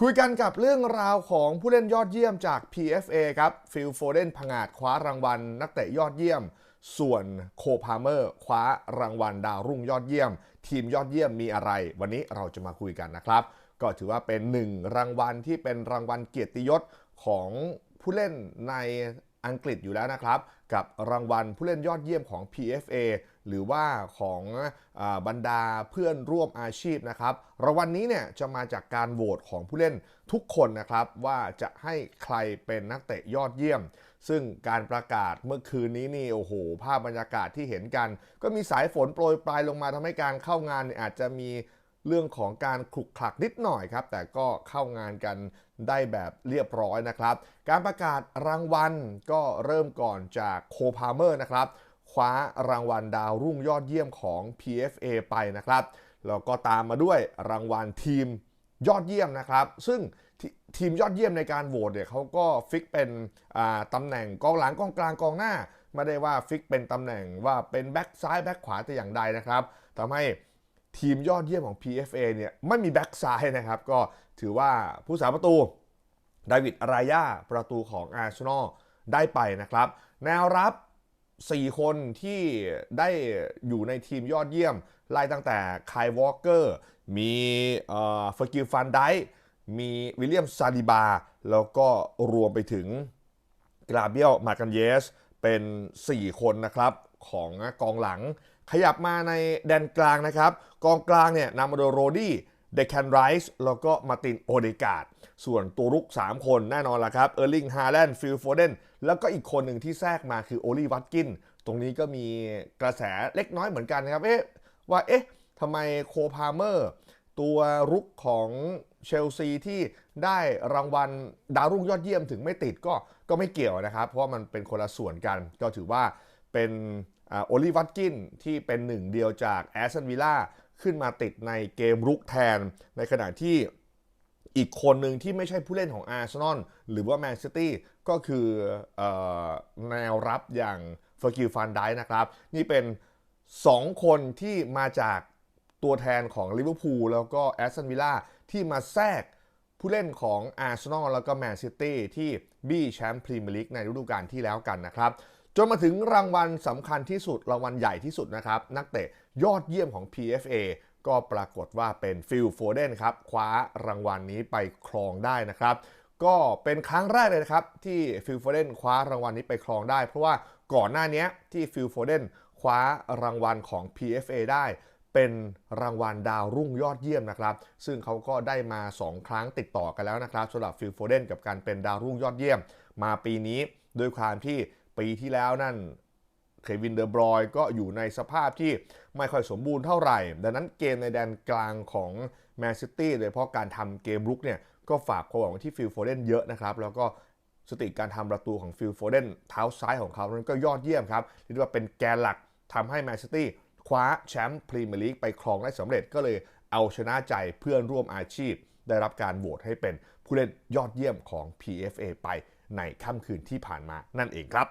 คุยกันกับเรื่องราวของผู้เล่นยอดเยี่ยมจาก PFA ครับฟิลโฟเดนผงาดคว้ารางวัล นักเตะยอดเยี่ยม ส่วนโคพาเมอร์คว้ารางวัลดาวรุ่งยอดเยี่ยม ทีมยอดเยี่ยมมีอะไร วันนี้เราจะมาคุยกันนะครับ ก็ถือว่าเป็นหนึ่งรางวัลที่เป็นรางวัลเกียรติยศของผู้เล่นใน อังกฤษอยู่แล้วนะครับ กับรางวัลผู้เล่นยอดเยี่ยมของ PFA หรือว่าของอบรรดาเพื่อนร่วมอาชีพนะครับ รางวัลนี้เนี่ยจะมาจากการโหวตของผู้เล่นทุกคนนะครับ ว่าจะให้ใครเป็นนักเตะยอดเยี่ยม ซึ่งการประกาศเมื่อคืนนี้นี่โอ้โห ภาพบรรยากาศที่เห็นกัน ก็มีสายฝนโปรยปลายลงมาทำให้การเข้างานนอาจจะมี เรื่องของการขลุกขลักนิดหน่อยครับ แต่ก็เข้างานกันได้แบบเรียบร้อยนะครับ การประกาศรางวัลก็เริ่มก่อนจากโคพาเมอร์นะครับคว้ารางวัลดาวรุ่งยอดเยี่ยมของ PFA ไปนะครับแล้วก็ตามมาด้วยรางวัลทีมยอดเยี่ยมนะครับ ซึ่งทีทีมยอดเยี่ยมในการโหวตเนี่ยเขาก็ฟิกเป็นตำแหน่งกองหลังกองกลางกองหน้า ไม่ได้ว่าฟิกเป็นตำแหน่งว่าเป็นแบ็กซ้ายแบ็กขวาแต่อย่างใดนะครับทำให้ ทีมยอดเยี่ยมของ PFA เนี่ยไม่มีแบ็กซ้ายนะครับ ก็ถือว่าผู้สาประตูดาวิดรายาประตูของอาร์เซนอลได้ไปนะครับ แนวรับ 4 คนที่ได้อยู่ในทีมยอดเยี่ยม ไล่ตั้งแต่ไคยวอลเกอร์ มีเอ่อฟกิลฟันไดมีวิลเลียมซาลิบา แล้วก็รวมไปถึงกราเบียลมากันเยส เป็น 4 คนนะครับ ของกองหลัง ขยับมาในแดนกลางนะครับ กองกลางเนี่ยนำมาโดยโรดี้เดคแคนไรส์แล้วก็มาตินโอเดกาดส่วนตัวรุก 3 คนแน่นอนละครับเออร์ลิงฮาแลนด์ฟิลโฟเดนแล้วก็อีกคนหนึ่งที่แทรกมาคือโอลีวัตกิน ตรงนี้ก็มีกระแสเล็กน้อยเหมือนกันนะครับเอ๊ะว่าเอ๊ะทำไมโคพาเมอร์ตัวรุกของเชลซีที่ได้รางวัลดาวรุ่งยอดเยี่ยมถึงไม่ติดก็ก็ไม่เกี่ยวนะครับ เพราะว่ามันเป็นคนละส่วนกันก็ถือว่าเป็น โอลิวัตกินที่เป็นหนึ่งเดียวจากแอสตันวิลล่าขึ้นมาติดในเกมรุกแทน ในขณะที่อีกคนหนึ่งที่ไม่ใช่ผู้เล่นของอาร์เซนอลหรือว่าแมนซิตี้ก็คืออแนวรับอย่างเฟอร์กิลฟันไดนะครับ นี่เป็น 2 คนที่มาจากตัวแทนของลิเวอร์พูลแล้วก็แอสตันวิลล่าที่มาแทรกผู้เล่นของอาร์เซนอลแล้วก็แมนซิตี้ที่บี้แชมป์พรีเมียร์ลีกในฤดูกาลที่แล้วกันนะครับ จนมาถึงรางวัลสำคัญที่สุดรางวัลใหญ่ที่สุดนะครับ นักเตะยอดเยี่ยมของ PFA ก็ปรากฏว่าเป็นฟิลโฟเดนครับ คว้ารางวัลนนี้ไปครองได้นะครับ ก็เป็นครั้งแรกเลยนะครับ ที่ฟิลโฟเดนคว้ารางวัลนี้ไปครองได้ เพราะว่าก่อนหน้านี้ที่ฟิลโฟเดนคว้ารางวัลของ PFA ได้เป็นรางวัลดาวรุ่งยอดเยี่ยมนะครับ ซึ่งเขาก็ได้มา 2 ครั้งติดต่อกันแล้วนะครับสำหรับฟิลโฟเดนกับการเป็นดาวรุ่งยอดเยี่ยม มาปีนี้ด้วยความที่ ปีที่แล้วนั่นเควินเดอร์บรอยก็อยู่ในสภาพที่ไม่ค่อยสมบูรณ์เท่าไหร่ ดังนั้นเกมในแดนกลางของแมนซิตี้โดยเฉพาะการทำเกมรุกเนี่ยก็ฝากความหวังไว้ที่ฟิลโฟเดนเยอะนะครับ แล้วก็สติการทำประตูของฟิลโฟเดนเท้าซ้ายของเขานั้นก็ยอดเยี่ยมครับเรียกว่าเป็นแกนหลักทำให้แมนซิตี้คว้าแชมป์พรีเมียร์ลีกไปครองได้สำเร็จก็เลยเอาชนะใจเพื่อนร่วมอาชีพ ได้รับการโหวตให้เป็นผู้เล่นยอดเยี่ยมของ PFA ไปในค่ำคืนที่ผ่านมานั่นเองครับ